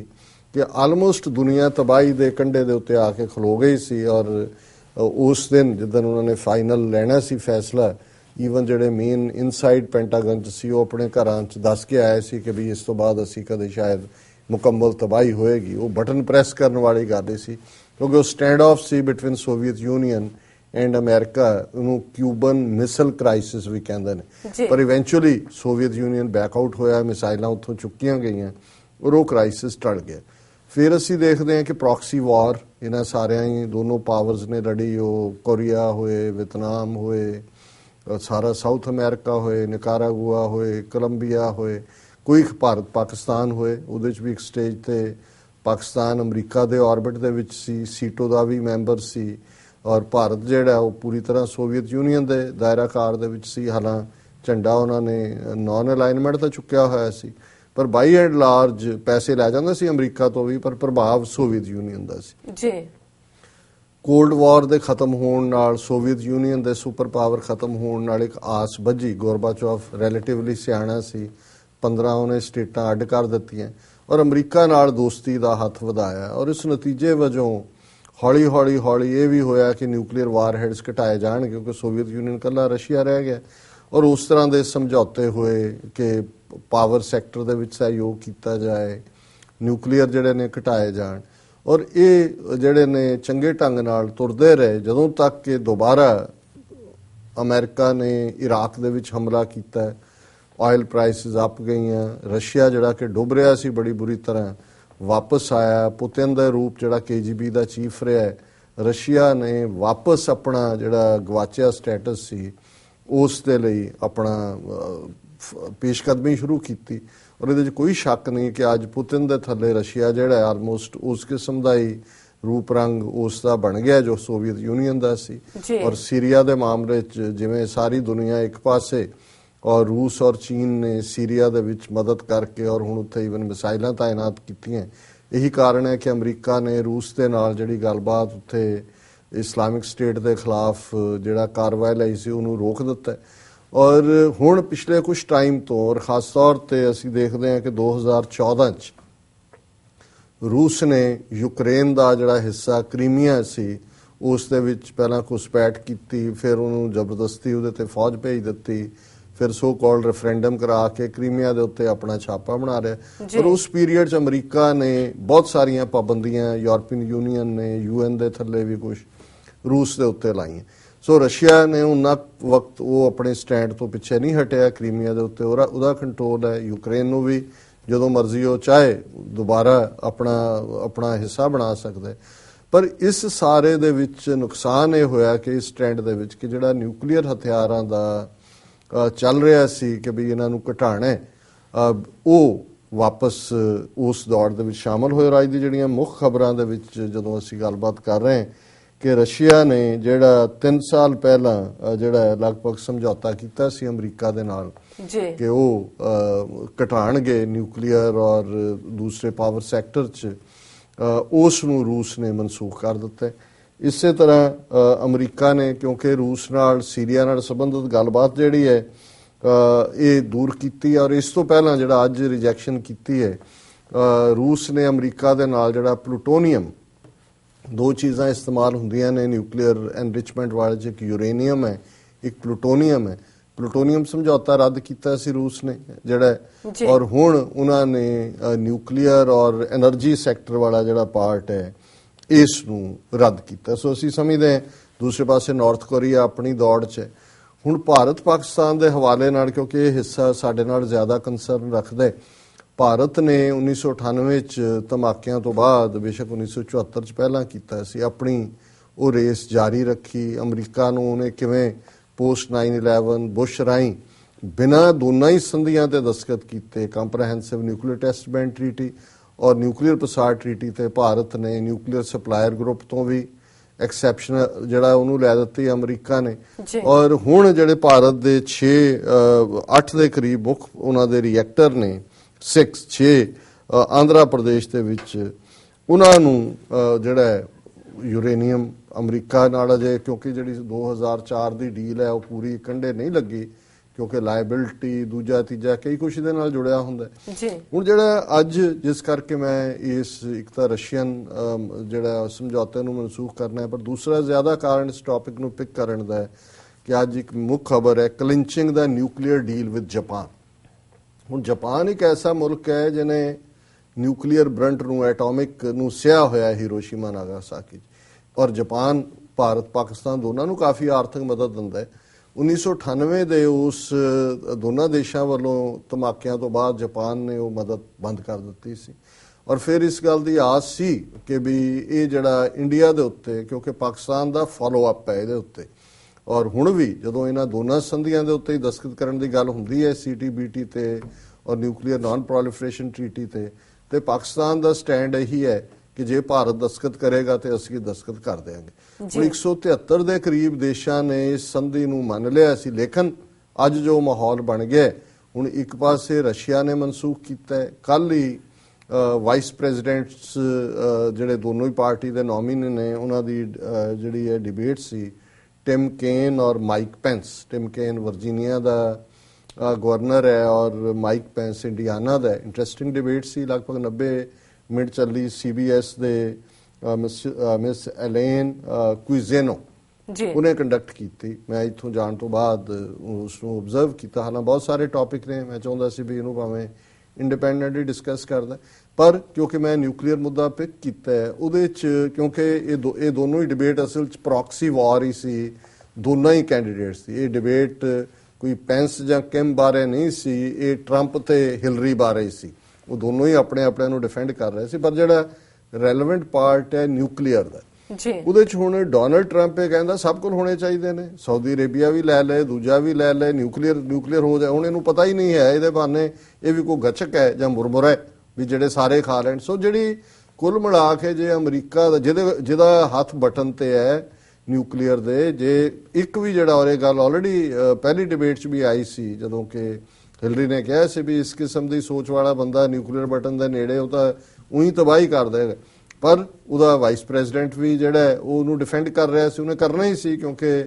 ਕਿ ਆਲਮੋਸਟ ਦੁਨੀਆ ਤਬਾਹੀ ਦੇ ਕੰਢੇ ਦੇ ਉੱਤੇ ਆ ਕੇ ਖਲੋ ਗਈ ਸੀ ਔਰ ਉਸ ਦਿਨ ਜਦੋਂ ਉਹਨਾਂ ਨੇ ਫਾਈਨਲ ਲੈਣਾ ਸੀ ਫੈਸਲਾ ਈਵਨ ਜਿਹੜੇ ਮੇਨ ਇਨਸਾਈਡ ਪੈਂਟਾਗਨ 'ਚ ਸੀ ਉਹ ਆਪਣੇ ਘਰਾਂ 'ਚ ਦੱਸ ਕੇ ਆਏ ਸੀ ਕਿ ਵੀ ਇਸ ਤੋਂ ਬਾਅਦ ਅਸੀਂ ਕਦੇ ਸ਼ਾਇਦ ਮੁਕੰਮਲ ਤਬਾਹੀ ਹੋਏਗੀ। ਉਹ ਬਟਨ ਪ੍ਰੈਸ ਕਰਨ ਵਾਲੀ ਗੱਲ ਸੀ ਕਿਉਂਕਿ ਉਹ stand off C between Soviet Union and America ਉਹਨੂੰ ਕਿਊਬਨ ਮਿਸਲ ਕ੍ਰਾਈਸਿਸ ਵੀ ਕਹਿੰਦੇ। ਨੇ। ਪਰ eventually Soviet Union back out ਹੋਇਆ ਮਿਸਾਈਲਾਂ ਉੱਥੋਂ ਚੁੱਕੀਆਂ ਗਈਆਂ ਔਰ ਉਹ ਕ੍ਰਾਈਸਿਸ ਟਲ ਗਿਆ। ਫਿਰ ਅਸੀਂ ਦੇਖਦੇ ਹਾਂ ਕਿ ਪ੍ਰੌਕਸੀ ਵਾਰ ਇਹਨਾਂ ਸਾਰਿਆਂ ਹੀ ਦੋਨੋਂ ਪਾਵਰਸ ਨੇ ਲੜੀ, ਉਹ ਕੋਰੀਆ ਹੋਏ ਵਿਤਨਾਮ ਹੋਏ ਸਾਰਾ ਸਾਊਥ ਅਮਰੀਕਾ ਹੋਏ, ਨਿਕਾਰਾਗੁਆ ਹੋਏ, ਕੋਲੰਬੀਆ ਹੋਏ, ਕੋਈ ਭਾਰਤ, ਪਾਕਿਸਤਾਨ ਹੋਏ, ਉਹਦੇ ਚ ਵੀ ਇੱਕ ਸਟੇਜ ਤੇ ਪਾਕਿਸਤਾਨ, ਅਮਰੀਕਾ ਦੇ ਆਰਬਿਟ ਦੇ ਵਿੱਚ ਸੀ, ਸੀਟੋ ਦਾ ਵੀ ਮੈਂਬਰ ਸੀ, ਔਰ ਭਾਰਤ ਜਿਹੜਾ ਉਹ ਪੂਰੀ ਤਰ੍ਹਾਂ ਸੋਵੀਅਤ ਯੂਨੀਅਨ ਦੇ ਦਾਇਰਾਕਾਰ ਦੇ ਵਿੱਚ ਸੀ, ਹਾਲਾਂ ਝੰਡਾ ਉਹਨਾਂ ਨੇ ਨਾਨ ਅਲਾਈਨਮੈਂਟ ਤਾਂ ਚੁੱਕਿਆ ਹੋਇਆ ਸੀ। ਪਰ ਬਾਈ ਐਂਡ ਲਾਰਜ ਪੈਸੇ ਲੈ ਜਾਂਦਾ ਸੀ ਅਮਰੀਕਾ ਤੋਂ ਵੀ ਪਰ ਪ੍ਰਭਾਵ ਸੋਵੀਅਤ ਯੂਨੀਅਨ ਦਾ ਸੀ। ਜੀ। ਕੋਲਡ ਵਾਰ ਦੇ ਖਤਮ ਹੋਣ ਨਾਲ ਸੋਵੀਅਤ ਯੂਨੀਅਨ ਦੇ ਸੁਪਰ ਪਾਵਰ ਖਤਮ ਹੋਣ ਨਾਲ ਇੱਕ ਆਸ ਬੱਝੀ ਗੋਰਬਾਚੋਵ ਰਿਲੇਟਿਵਲੀ ਸਿਆਣਾ ਸੀ। 15 ਉਹਨੇ ਸਟੇਟਾਂ ਅੱਡ ਕਰ ਦਿੱਤੀਆਂ ਔਰ ਅਮਰੀਕਾ ਨਾਲ ਦੋਸਤੀ ਦਾ ਹੱਥ ਵਧਾਇਆ ਔਰ ਇਸ ਨਤੀਜੇ ਵਜੋਂ ਹੌਲੀ ਹੌਲੀ ਹੌਲੀ ਇਹ ਵੀ ਹੋਇਆ ਕਿ ਨਿਊਕਲੀਅਰ ਵਾਰਹੈਡਸ ਘਟਾਏ ਜਾਣ ਕਿਉਂਕਿ ਸੋਵੀਅਤ ਯੂਨੀਅਨ ਕੱਲਾ ਰਸ਼ੀਆ ਰਹਿ ਗਿਆ ਔਰ ਉਸ ਤਰ੍ਹਾਂ ਦੇ ਸਮਝੌਤੇ ਹੋਏ ਕਿ ਪਾਵਰ ਸੈਕਟਰ ਦੇ ਵਿੱਚ ਸਹਿਯੋਗ ਕੀਤਾ ਜਾਏ, ਨਿਊਕਲੀਅਰ ਜਿਹੜੇ ਨੇ ਘਟਾਏ ਜਾਣ। ਔਰ ਇਹ ਜਿਹੜੇ ਨੇ ਚੰਗੇ ਢੰਗ ਨਾਲ ਤੁਰਦੇ ਰਹੇ, ਜਦੋਂ ਤੱਕ ਕਿ ਦੁਬਾਰਾ ਅਮਰੀਕਾ ਨੇ ਇਰਾਕ ਦੇ ਵਿੱਚ ਹਮਲਾ ਕੀਤਾ ਆਇਲ ਪ੍ਰਾਈਸਸ ਅਪ ਗਈਆਂ, ਰਸ਼ੀਆ ਜਿਹੜਾ ਕਿ ਡੁੱਬ ਰਿਹਾ ਸੀ ਬੜੀ ਬੁਰੀ ਤਰ੍ਹਾਂ, ਵਾਪਸ ਆਇਆ, ਪੁਤਿਨ ਦਾ ਰੂਪ ਜਿਹੜਾ ਕੇਜੀਬੀ ਦਾ ਚੀਫ ਰਿਹਾ, ਰਸ਼ੀਆ ਨੇ ਵਾਪਸ ਆਪਣਾ ਜਿਹੜਾ ਗਵਾਚਿਆ ਸਟੇਟਸ ਸੀ, ਉਸ ਦੇ ਲਈ ਆਪਣਾ ਪੇਸ਼ਕਦਮੀ ਸ਼ੁਰੂ ਕੀਤੀ ਔਰ ਇਹਦੇ ਵਿੱਚ ਕੋਈ ਸ਼ੱਕ ਨਹੀਂ ਕਿ ਅੱਜ ਪੁਤਿਨ ਦੇ ਥੱਲੇ ਰਸ਼ੀਆ ਜਿਹੜਾ ਆਲਮੋਸਟ ਉਸ ਕਿਸਮ ਦਾ ਹੀ ਰੂਪ ਰੰਗ ਉਸ ਦਾ ਬਣ ਗਿਆ ਜੋ ਸੋਵੀਅਤ ਯੂਨੀਅਨ ਦਾ ਸੀ। ਔਰ ਸੀਰੀਆ ਦੇ ਮਾਮਲੇ 'ਚ ਜਿਵੇਂ ਸਾਰੀ ਦੁਨੀਆ ਇੱਕ ਪਾਸੇ ਔਰ ਰੂਸ ਔਰ ਚੀਨ ਨੇ ਸੀਰੀਆ ਦੇ ਵਿੱਚ ਮਦਦ ਕਰਕੇ ਔਰ ਹੁਣ ਉੱਥੇ ਇਵਨ ਮਿਸਾਈਲਾਂ ਤਾਇਨਾਤ ਕੀਤੀਆਂ ਇਹੀ ਕਾਰਨ ਹੈ ਕਿ ਅਮਰੀਕਾ ਨੇ ਰੂਸ ਦੇ ਨਾਲ ਜਿਹੜੀ ਗੱਲਬਾਤ ਉੱਥੇ ਇਸਲਾਮਿਕ ਸਟੇਟ ਦੇ ਖਿਲਾਫ ਜਿਹੜਾ ਕਾਰਵਾਈ ਲਈ ਸੀ ਉਹਨੂੰ ਰੋਕ ਦਿੱਤਾ। ਔਰ ਹੁਣ ਪਿਛਲੇ ਕੁਝ ਟਾਈਮ ਤੋਂ ਔਰ ਖਾਸ ਤੌਰ ਤੇ ਅਸੀਂ ਦੇਖਦੇ ਹਾਂ ਕਿ 2014 ਚ ਰੂਸ ਨੇ ਯੂਕਰੇਨ ਦਾ ਜਿਹੜਾ ਹਿੱਸਾ ਕ੍ਰੀਮੀਆ ਸੀ ਉਸ ਦੇ ਵਿੱਚ ਪਹਿਲਾਂ ਘੁਸਪੈਠ ਕੀਤੀ ਫਿਰ ਉਹਨੂੰ ਜ਼ਬਰਦਸਤੀ ਉਹਦੇ ਤੇ ਫੌਜ ਭੇਜ ਦਿੱਤੀ ਫਿਰ ਸੋ ਕਾਲਡ ਰੈਫਰੈਂਡਮ ਕਰਾ ਕੇ ਕ੍ਰੀਮੀਆ ਦੇ ਉੱਤੇ ਆਪਣਾ ਛਾਪਾ ਬਣਾ ਰਿਹਾ। ਪਰ ਉਸ ਪੀਰੀਅਡ 'ਚ ਅਮਰੀਕਾ ਨੇ ਬਹੁਤ ਸਾਰੀਆਂ ਪਾਬੰਦੀਆਂ ਯੂਰਪੀਅਨ ਯੂਨੀਅਨ ਨੇ ਯੂਐਨ ਦੇ ਥੱਲੇ ਵੀ ਕੁਝ ਰੂਸ ਦੇ ਉੱਤੇ ਲਾਈਆਂ ਸੋ ਰਸ਼ੀਆ ਨੇ ਉਹਨਾਂ ਵਕਤ ਉਹ ਆਪਣੇ ਸਟੈਂਡ ਤੋਂ ਪਿੱਛੇ ਨਹੀਂ ਹਟਿਆ, ਕ੍ਰੀਮੀਆ ਦੇ ਉੱਤੇ ਉਹਦਾ ਉਹਦਾ ਕੰਟਰੋਲ ਹੈ, ਯੂਕਰੇਨ ਨੂੰ ਵੀ, ਜਦੋਂ ਮਰਜ਼ੀ ਉਹ ਚਾਹੇ, ਦੁਬਾਰਾ ਆਪਣਾ ਆਪਣਾ ਹਿੱਸਾ ਬਣਾ ਸਕਦਾ। ਹੈ ਪਰ ਇਸ ਸਾਰੇ ਦੇ ਵਿੱਚ ਨੁਕਸਾਨ ਇਹ ਹੋਇਆ ਕਿ ਇਸ ਟ੍ਰੈਂਡ ਦੇ ਵਿੱਚ ਕਿ ਜਿਹੜਾ ਨਿਊਕਲੀਅਰ ਹਥਿਆਰਾਂ ਦਾ ਚੱਲ ਰਿਹਾ ਸੀ ਕਿ ਵੀ ਇਹਨਾਂ ਨੂੰ ਘਟਾਣਾ ਹੈ ਉਹ ਵਾਪਸ ਉਸ ਦੌੜ ਦੇ ਵਿੱਚ ਸ਼ਾਮਲ ਹੋਏ। ਰਾਜ ਦੀ ਜਿਹੜੀਆਂ ਮੁੱਖ ਖਬਰਾਂ ਦੇ ਵਿੱਚ ਜਦੋਂ ਅਸੀਂ ਗੱਲਬਾਤ ਕਰ ਰਹੇ ਹਾਂ ਕਿ ਰਸ਼ੀਆ ਨੇ ਜਿਹੜਾ 3 ਸਾਲ ਪਹਿਲਾਂ ਜਿਹੜਾ ਲਗਭਗ ਸਮਝੌਤਾ ਕੀਤਾ ਸੀ ਅਮਰੀਕਾ ਦੇ ਨਾਲ ਜੀ ਕਿ ਉਹ ਘਟਾਣਗੇ ਨਿਊਕਲੀਅਰ ਔਰ ਦੂਸਰੇ ਪਾਵਰ ਸੈਕਟਰ 'ਚ ਉਸ ਨੂੰ ਰੂਸ ਨੇ ਮਨਸੂਖ ਕਰ ਦਿੱਤਾ। ਇਸੇ ਤਰ੍ਹਾਂ ਅਮਰੀਕਾ ਨੇ ਕਿਉਂਕਿ ਰੂਸ ਨਾਲ ਸੀਰੀਆ ਨਾਲ ਸੰਬੰਧਿਤ ਗੱਲਬਾਤ ਜਿਹੜੀ ਹੈ ਇਹ ਦੂਰ ਕੀਤੀ ਔਰ ਇਸ ਤੋਂ ਪਹਿਲਾਂ ਜਿਹੜਾ ਅੱਜ ਰਿਜੈਕਸ਼ਨ ਕੀਤੀ ਹੈ ਰੂਸ ਨੇ ਅਮਰੀਕਾ ਦੇ ਨਾਲ ਜਿਹੜਾ ਪਲੂਟੋਨੀਅਮ ਦੋ ਚੀਜ਼ਾਂ ਇਸਤੇਮਾਲ ਹੁੰਦੀਆਂ ਨੇ ਨਿਊਕਲੀਅਰ ਐਨਰਿਚਮੈਂਟ ਵਾਲੇ ਚ ਇੱਕ ਯੂਰੇਨੀਅਮ ਹੈ ਇੱਕ ਪਲੂਟੋਨੀਅਮ ਹੈ। ਪਲੂਟੋਨੀਅਮ ਸਮਝੌਤਾ ਰੱਦ ਕੀਤਾ ਸੀ ਰੂਸ ਨੇ ਜਿਹੜਾ ਔਰ ਹੁਣ ਉਹਨਾਂ ਨੇ ਨਿਊਕਲੀਅਰ ਔਰ એનર્ਜੀ ਸੈਕਟਰ ਵਾਲਾ ਜਿਹੜਾ ਪਾਰਟ ਹੈ ਇਸ ਨੂੰ ਰੱਦ ਕੀਤਾ। ਸੋ ਅਸੀਂ ਸਮਝਦੇ ਹਾਂ ਦੂਸਰੇ ਪਾਸੇ ਨਾਰਥ ਕੋਰੀਆ ਆਪਣੀ ਦੌੜ 'ਚ ਹੈ। ਹੁਣ ਭਾਰਤ ਪਾਕਿਸਤਾਨ ਦੇ ਹਵਾਲੇ ਨਾਲ ਕਿਉਂਕਿ ਇਹ ਹਿੱਸਾ ਸਾਡੇ ਨਾਲ ਜ਼ਿਆਦਾ ਕੰਸਰਨ ਰੱਖਦਾ ਹੈ ਭਾਰਤ ਨੇ 1998 ਚ ਧਮਾਕਿਆਂ ਤੋਂ ਬਾਅਦ ਬੇਸ਼ੱਕ 1974 ਚ ਪਹਿਲਾਂ ਕੀਤਾ ਸੀ ਆਪਣੀ ਉਹ ਰੇਸ ਜਾਰੀ ਰੱਖੀ ਅਮਰੀਕਾ ਨੂੰ ਉਹਨੇ ਕਿਵੇਂ ਪੋਸਟ 9/11 ਬੁਸ਼ ਰਾਈ ਬਿਨਾਂ ਦੋਨਾਂ ਹੀ ਸੰਧੀਆਂ ਤੇ ਦਸਤਖਤ ਕੀਤੇ comprehensive nuclear test ban treaty ਔਰ ਨਿਊਕਲੀਅਰ ਪ੍ਰਸਾਰ ਟ੍ਰੀਟੀ ਤੇ ਭਾਰਤ ਨੇ ਨਿਊਕਲੀਅਰ ਸਪਲਾਇਰ ਗਰੁੱਪ ਤੋਂ ਵੀ ਐਕਸੈਪਸ਼ਨ ਜਿਹੜਾ ਉਹਨੂੰ ਲੈ ਦਿੱਤੀ ਅਮਰੀਕਾ ਨੇ। ਔਰ ਹੁਣ ਜਿਹੜੇ ਭਾਰਤ ਦੇ 6 8 ਦੇ ਕਰੀਬ ਮੁੱਖ ਉਹਨਾਂ ਦੇ ਰਿਐਕਟਰ ਨੇ 6 6 ਆਂਧਰਾ ਪ੍ਰਦੇਸ਼ ਦੇ ਵਿੱਚ ਉਹਨਾਂ ਨੂੰ ਜਿਹੜਾ ਯੂਰੇਨੀਅਮ ਅਮਰੀਕਾ ਨਾਲ ਅਜੇ ਕਿਉਂਕਿ ਜਿਹੜੀ 2004 ਦੀ ਡੀਲ ਹੈ ਉਹ ਪੂਰੀ ਕੰਡੇ ਨਹੀਂ ਲੱਗੀ ਕਿਉਂਕਿ ਲਾਇਬਿਲਟੀ ਦੂਜਾ ਤੀਜਾ ਕਈ ਕੁਛ ਦੇ ਨਾਲ ਜੁੜਿਆ ਹੁੰਦਾ ਜੀ। ਹੁਣ ਜਿਹੜਾ ਅੱਜ ਜਿਸ ਕਰਕੇ ਮੈਂ ਇਸ ਇੱਕ ਤਾਂ ਰਸ਼ੀਅਨ ਜਿਹੜਾ ਸਮਝੌਤੇ ਨੂੰ ਮਨਸੂਖ ਕਰਨਾ ਹੈ ਪਰ ਦੂਸਰਾ ਜ਼ਿਆਦਾ ਕਾਰਨ ਇਸ ਟੌਪਿਕ ਨੂੰ ਪਿਕ ਕਰਨ ਦਾ ਹੈ ਕਿ ਅੱਜ ਇੱਕ ਮੁੱਖ ਖਬਰ ਹੈ ਕਲਿੰਚਿੰਗ ਦਾ ਨਿਊਕਲੀਅਰ ਡੀਲ ਵਿਦ ਜਾਪਾਨ ਹੁਣ ਜਾਪਾਨ ਇੱਕ ਐਸਾ ਮੁਲਕ ਹੈ ਜਿਹਨੇ ਨਿਊਕਲੀਅਰ ਬ੍ਰੰਟ ਨੂੰ, ਐਟੋਮਿਕ ਨੂੰ ਸਿਆ ਹੋਇਆ ਹੈ ਹੀਰੋਸ਼ੀਮਾ, ਨਾਗਾਸਾਕੀ ਔਰ ਜਾਪਾਨ, ਭਾਰਤ, ਪਾਕਿਸਤਾਨ ਦੋਨਾਂ ਨੂੰ ਕਾਫੀ ਆਰਥਿਕ ਮਦਦ ਦਿੰਦਾ ਹੈ। 1998 ਦੇ ਉਸ ਦੋਨਾਂ ਦੇਸ਼ਾਂ ਵੱਲੋਂ ਧਮਾਕਿਆਂ ਤੋਂ ਬਾਅਦ ਜਾਪਾਨ ਨੇ ਉਹ ਮਦਦ ਬੰਦ ਕਰ ਦਿੱਤੀ ਸੀ। ਔਰ ਫਿਰ ਇਸ ਗੱਲ ਦੀ ਆਸ ਸੀ ਕਿ ਵੀ ਇਹ ਜਿਹੜਾ ਇੰਡੀਆ ਦੇ ਉੱਤੇ, ਕਿਉਂਕਿ ਪਾਕਿਸਤਾਨ ਦਾ ਫਾਲੋ ਅਪ ਹੈ ਇਹਦੇ ਉੱਤੇ ਔਰ ਹੁਣ ਵੀ ਜਦੋਂ ਇਹਨਾਂ ਦੋਨਾਂ ਸੰਧੀਆਂ ਦੇ ਉੱਤੇ ਹੀ ਦਸਤਖਤ ਕਰਨ ਦੀ ਗੱਲ ਹੁੰਦੀ ਹੈ ਸੀਟੀਬੀਟੀ ਤੇ ਔਰ ਨਿਊਕਲੀਅਰ ਨਾਨ ਪ੍ਰੋਲੀਫਰੇਸ਼ਨ ਟ੍ਰੀਟੀ ਤੇ ਤੇ ਪਾਕਿਸਤਾਨ ਦਾ ਸਟੈਂਡ ਇਹੀ ਹੈ ਕਿ ਜੇ ਭਾਰਤ ਦਸਤਖਤ ਕਰੇਗਾ ਤੇ ਅਸੀਂ ਦਸਤਖਤ ਕਰ ਦੇਵਾਂਗੇ। ਹੁਣ 173 ਦੇ ਕਰੀਬ ਦੇਸ਼ਾਂ ਨੇ ਇਸ ਸੰਧੀ ਨੂੰ ਮੰਨ ਲਿਆ ਸੀ ਲੇਕਿਨ ਅੱਜ ਜੋ ਮਾਹੌਲ ਬਣ ਗਿਆ ਹੁਣ ਇੱਕ ਪਾਸੇ ਰਸ਼ੀਆ ਨੇ ਮਨਸੂਖ ਕੀਤਾ ਹੈ ਕੱਲ ਹੀ ਵਾਈਸ ਪ੍ਰੈਜ਼ੀਡੈਂਟਸ ਜਿਹੜੇ ਦੋਨੋਂ ਹੀ ਪਾਰਟੀ ਦੇ ਨੋਮੀਨੀ ਨੇ ਉਹਨਾਂ ਦੀ ਜਿਹੜੀ ਹੈ ਡਿਬੇਟ ਸੀ ਟਿਮ ਕੇਨ ਔਰ Mike Pence Tim Kaine Virginia ਦਾ ਗਵਰਨਰ ਹੈ ਔਰ ਮਾਈਕ ਪੈਂਸ ਇੰਡੀਆਨਾ ਦਾ ਇੰਟਰਸਟਿੰਗ ਡਿਬੇਟ ਸੀ ਲਗਭਗ 90 ਮਿੰਟ ਚੱਲੀ ਸੀਬੀਐਸ ਦੇ ਮਿਸ ਐਲੇਨ ਕੁਇਜ਼ੇਨੋ ਜੀ। ਉਹਨੇ ਕੰਡਕਟ ਕੀਤੀ। ਮੈਂ ਇੱਥੋਂ ਜਾਣ ਤੋਂ ਬਾਅਦ ਉਸ ਨੂੰ ਆਬਜ਼ਰਵ ਕੀਤਾ। ਹਾਲਾਂ ਬਹੁਤ ਸਾਰੇ ਟੌਪਿਕ ਨੇ ਮੈਂ ਚਾਹੁੰਦਾ ਸੀ ਵੀ ਇਹਨੂੰ ਭਾਵੇਂ ਇੰਡੀਪੈਂਡੈਂਟਲੀ ਡਿਸਕਸ ਕਰਦਾ। ਪਰ ਕਿਉਂਕਿ ਮੈਂ ਨਿਊਕਲੀਅਰ ਮੁੱਦਾ ਪਿਕ ਕੀਤਾ ਹੈ ਉਹਦੇ ਚ ਕਿਉਂਕਿ ਇਹ ਦੋ- ਇਹ ਦੋਨੋਂ ਹੀ ਡਿਬੇਟ ਅਸਲ ਚ ਪ੍ਰੌਕਸੀ ਵਾਰ ਹੀ ਸੀ ਦੋਨਾਂ ਹੀ ਕੈਂਡੀਡੇਟਸ ਸੀ। ਇਹ ਡਿਬੇਟ ਕੋਈ ਪੈਂਸ ਜਾਂ ਕਿਮ ਬਾਰੇ ਨਹੀਂ ਸੀ ਇਹ ਟਰੰਪ ਤੇ ਹਿਲਰੀ ਬਾਰੇ ਸੀ। ਉਹ ਦੋਨੋਂ ਹੀ ਆਪਣੇ ਆਪਣੇ ਨੂੰ ਡਿਫੈਂਡ ਕਰ ਰਹੇ ਸੀ ਪਰ ਜਿਹੜਾ ਰੈਲੇਵੈਂਟ ਪਾਰਟ ਹੈ ਨਿਊਕਲੀਅਰ ਦਾ। ਜੀ। ਉਹਦੇ ਚ ਹੁਣ ਡੋਨਲਡ ਟਰੰਪ ਇਹ ਕਹਿੰਦਾ ਸਭ ਕੋਲ ਹੋਣੇ ਚਾਹੀਦੇ ਨੇ। ਸਾਊਦੀ ਅਰੇਬੀਆ ਵੀ ਲੈ ਲਏ ਦੂਜਾ ਵੀ ਲੈ ਲਏ ਨਿਊਕਲੀਅਰ ਨਿਊਕਲੀਅਰ ਹੋ ਜਾਏ ਹੁਣ ਇਹਨੂੰ ਪਤਾ ਹੀ ਨਹੀਂ ਹੈ ਇਹਦੇ ਬਾਨੇ ਇਹ ਵੀ ਕੋਈ ਗੱਚਕ ਹੈ ਜਾਂ ਮੁਰਮੁਰਾ ਹੈ। ਵੀ ਜਿਹੜੇ ਸਾਰੇ ਖਾ ਲੈਣ। ਸੋ ਜਿਹੜੀ ਕੁੱਲ ਮਿਲਾ ਕੇ ਜੇ ਅਮਰੀਕਾ ਦਾ ਜਿਹਦੇ ਜਿਹਦਾ ਹੱਥ ਬਟਨ ਤੇ ਹੈ ਨਿਊਕਲੀਅਰ ਦੇ, ਜੇ ਇੱਕ ਵੀ ਜਿਹੜਾ ਔਰ ਇਹ ਗੱਲ ਆਲਰੇਡੀ ਪਹਿਲੀ ਡਿਬੇਟ 'ਚ ਵੀ ਆਈ ਸੀ, ਜਦੋਂ ਕਿ ਹਿਲਰੀ ਨੇ ਕਿਹਾ ਸੀ ਵੀ ਇਸ ਕਿਸਮ ਦੀ ਸੋਚ ਵਾਲਾ ਬੰਦਾ ਨਿਊਕਲੀਅਰ ਬਟਨ ਦੇ ਨੇੜੇ, ਉਹ ਤਾਂ ਉਹੀ ਤਬਾਹੀ ਕਰ ਦੇਗਾ। ਪਰ ਉਹਦਾ ਵਾਈਸ ਪ੍ਰੈਜ਼ੀਡੈਂਟ ਵੀ ਜਿਹੜਾ ਉਹ ਉਹਨੂੰ ਡਿਫੈਂਡ ਕਰ ਰਿਹਾ ਸੀ, ਉਹਨੇ ਕਰਨਾ ਹੀ ਸੀ, ਕਿਉਂਕਿ